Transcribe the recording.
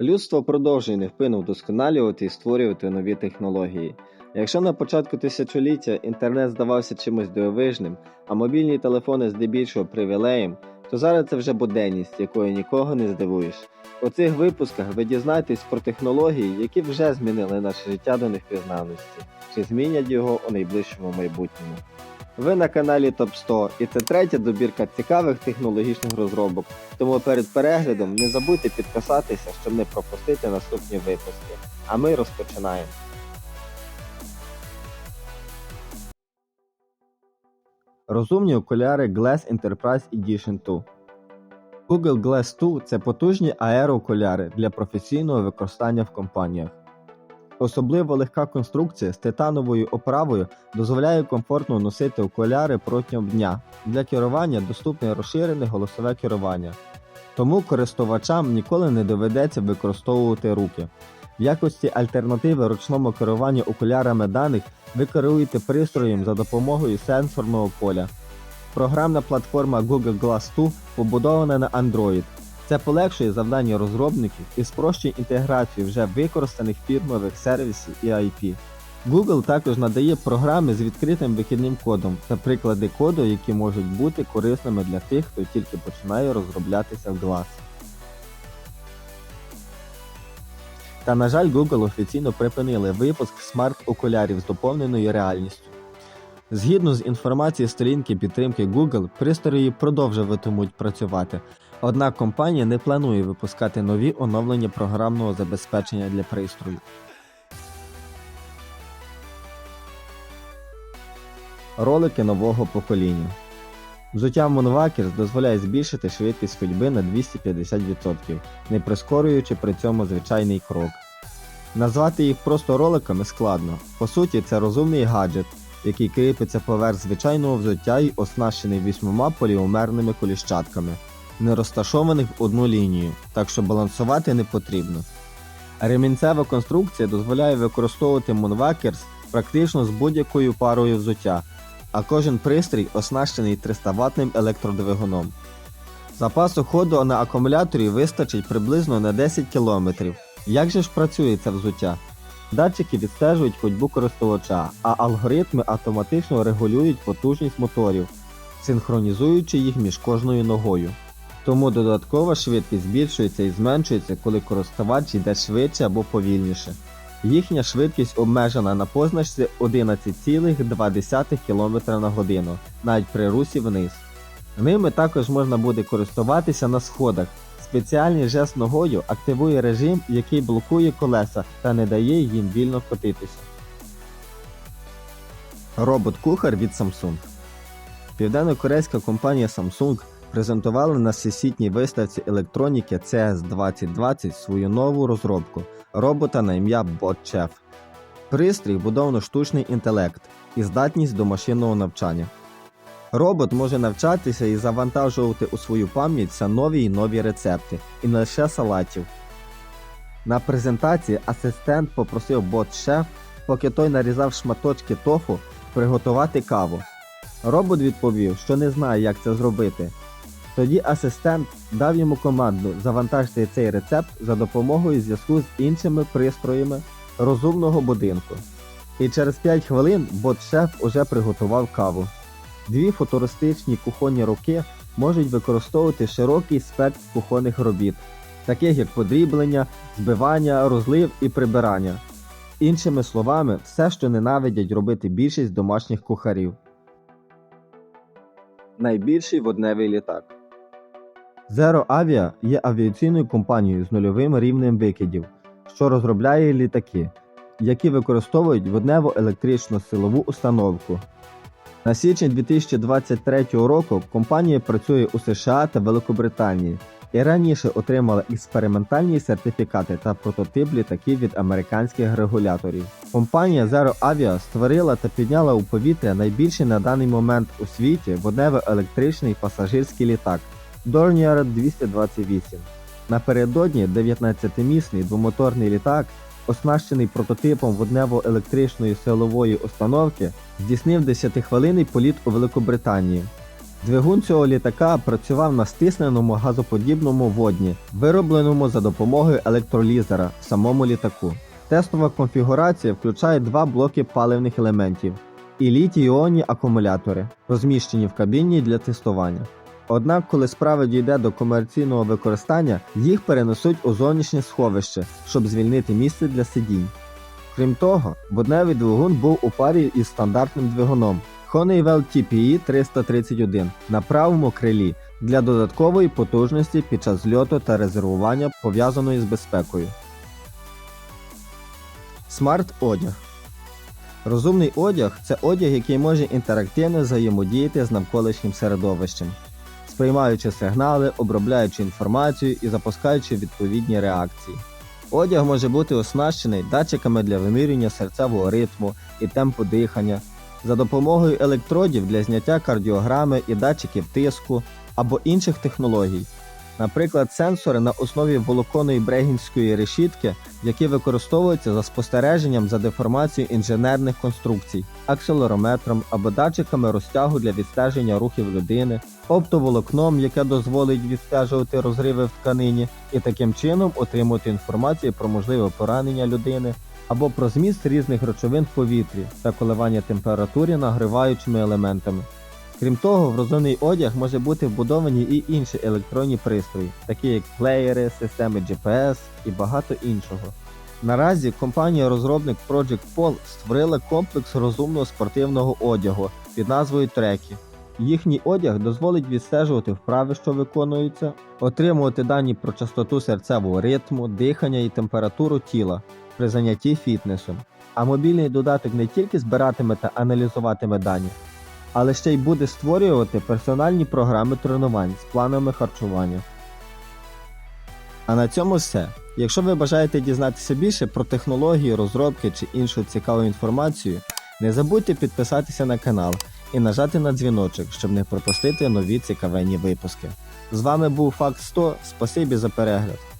Людство продовжує невпинно вдосконалювати і створювати нові технології. Якщо на початку тисячоліття інтернет здавався чимось дивовижним, а мобільні телефони здебільшого привілеєм, то зараз це вже буденність, якою нікого не здивуєш. У цих випусках ви дізнаєтесь про технології, які вже змінили наше життя до невпізнавності, чи змінять його у найближчому майбутньому. Ви на каналі Топ 100 і це третя добірка цікавих технологічних розробок. Тому перед переглядом не забудьте підписатися, щоб не пропустити наступні випуски. А ми розпочинаємо. Розумні окуляри Glass Enterprise Edition 2. Google Glass 2 це потужні аероокуляри для професійного використання в компаніях. Особливо легка конструкція з титановою оправою дозволяє комфортно носити окуляри протягом дня. Для керування доступне розширене голосове керування. Тому користувачам ніколи не доведеться використовувати руки. В якості альтернативи ручному керуванню окулярами даних ви керуєте пристроєм за допомогою сенсорного поля. Програмна платформа Google Glass 2 побудована на Android. Це полегшує завдання розробників і спрощує інтеграцію вже використаних фірмових сервісів і IP. Google також надає програми з відкритим вихідним кодом та приклади коду, які можуть бути корисними для тих, хто тільки починає розроблятися в Glass. Та на жаль, Google офіційно припинили випуск смарт-окулярів з доповненою реальністю. Згідно з інформацією сторінки підтримки Google, пристрої продовжуватимуть працювати, однак компанія не планує випускати нові оновлення програмного забезпечення для пристрою. Ролики нового покоління. Взуття Moonwalkers дозволяє збільшити швидкість ходьби на 250%, не прискорюючи при цьому звичайний крок. Назвати їх просто роликами складно. По суті, це розумний гаджет, який кріпиться поверх звичайного взуття і оснащений вісьмома поліомерними коліщатками, не розташованих в одну лінію, так що балансувати не потрібно. Ремінцева конструкція дозволяє використовувати Moonwalkers практично з будь-якою парою взуття, а кожен пристрій оснащений 300 ватним електродвигуном. Запасу ходу на акумуляторі вистачить приблизно на 10 км. Як же ж працює це взуття? Датчики відстежують ходьбу користувача, а алгоритми автоматично регулюють потужність моторів, синхронізуючи їх між кожною ногою. Тому додаткова швидкість збільшується і зменшується, коли користувач йде швидше або повільніше. Їхня швидкість обмежена на позначці 11,2 км на годину, навіть при русі вниз. Ними також можна буде користуватися на сходах. Спеціальний жест ногою активує режим, який блокує колеса та не дає їм вільно котитися. Робот-кухар від Samsung Південно-корейська компанія Samsung презентувала на всесвітній виставці електроніки CS 2020 свою нову розробку робота на ім'я BotChef. Пристрій будовано штучний інтелект і здатність до машинного навчання. Робот може навчатися і завантажувати у свою пам'ять нові і нові рецепти, і не лише салатів. На презентації асистент попросив бот-шеф, поки той нарізав шматочки тофу, приготувати каву. Робот відповів, що не знає, як це зробити. Тоді асистент дав йому команду завантажити цей рецепт за допомогою зв'язку з іншими пристроями розумного будинку. І через 5 хвилин бот-шеф уже приготував каву. Дві футуристичні кухонні руки можуть використовувати широкий спектр кухонних робіт, таких як подріблення, збивання, розлив і прибирання. Іншими словами, все, що ненавидять робити більшість домашніх кухарів. Найбільший водневий літак. Zero Avia є авіаційною компанією з нульовим рівнем викидів, що розробляє літаки, які використовують водневу електричну силову установку. На січень 2023 року компанія працює у США та Великобританії і раніше отримала експериментальні сертифікати та прототип літаків від американських регуляторів. Компанія Zero Avia створила та підняла у повітря найбільший на даний момент у світі воднево-електричний пасажирський літак Dornier 228. Напередодні 19-місний двомоторний літак оснащений прототипом воднево-електричної силової установки, здійснив 10-хвилинний політ у Великобританії. Двигун цього літака працював на стисненому газоподібному водні, виробленому за допомогою електролізера в самому літаку. Тестова конфігурація включає два блоки паливних елементів і літій-іонні акумулятори, розміщені в кабіні для тестування. Однак, коли справа дійде до комерційного використання, їх перенесуть у зовнішнє сховище, щоб звільнити місце для сидінь. Крім того, водневий двигун був у парі із стандартним двигуном Honeywell TPE 331 на правому крилі для додаткової потужності під час зльоту та резервування пов'язаної з безпекою. Смарт одяг Розумний одяг це одяг, який може інтерактивно взаємодіяти з навколишнім середовищем, сприймаючи сигнали, обробляючи інформацію і запускаючи відповідні реакції. Одяг може бути оснащений датчиками для вимірювання серцевого ритму і темпу дихання, за допомогою електродів для зняття кардіограми і датчиків тиску або інших технологій, наприклад, сенсори на основі волоконної брегінської решітки, які використовуються за спостереженням за деформацією інженерних конструкцій, акселерометром або датчиками розтягу для відстеження рухів людини, оптоволокном, яке дозволить відстежувати розриви в тканині, і таким чином отримувати інформацію про можливе поранення людини або про зміст різних речовин в повітрі та коливання температури нагріваючими елементами. Крім того, в розумний одяг може бути вбудовані і інші електронні пристрої, такі як плеєри, системи GPS і багато іншого. Наразі компанія-розробник Project Pol створила комплекс розумного спортивного одягу під назвою Трекі. Їхній одяг дозволить відстежувати вправи, що виконуються, отримувати дані про частоту серцевого ритму, дихання і температуру тіла при занятті фітнесом. А мобільний додаток не тільки збиратиме та аналізуватиме дані, але ще й буде створювати персональні програми тренувань з планами харчування. А на цьому все. Якщо ви бажаєте дізнатися більше про технології, розробки чи іншу цікаву інформацію, не забудьте підписатися на канал і нажати на дзвіночок, щоб не пропустити нові цікавенні випуски. З вами був Факт 100, спасибі за перегляд.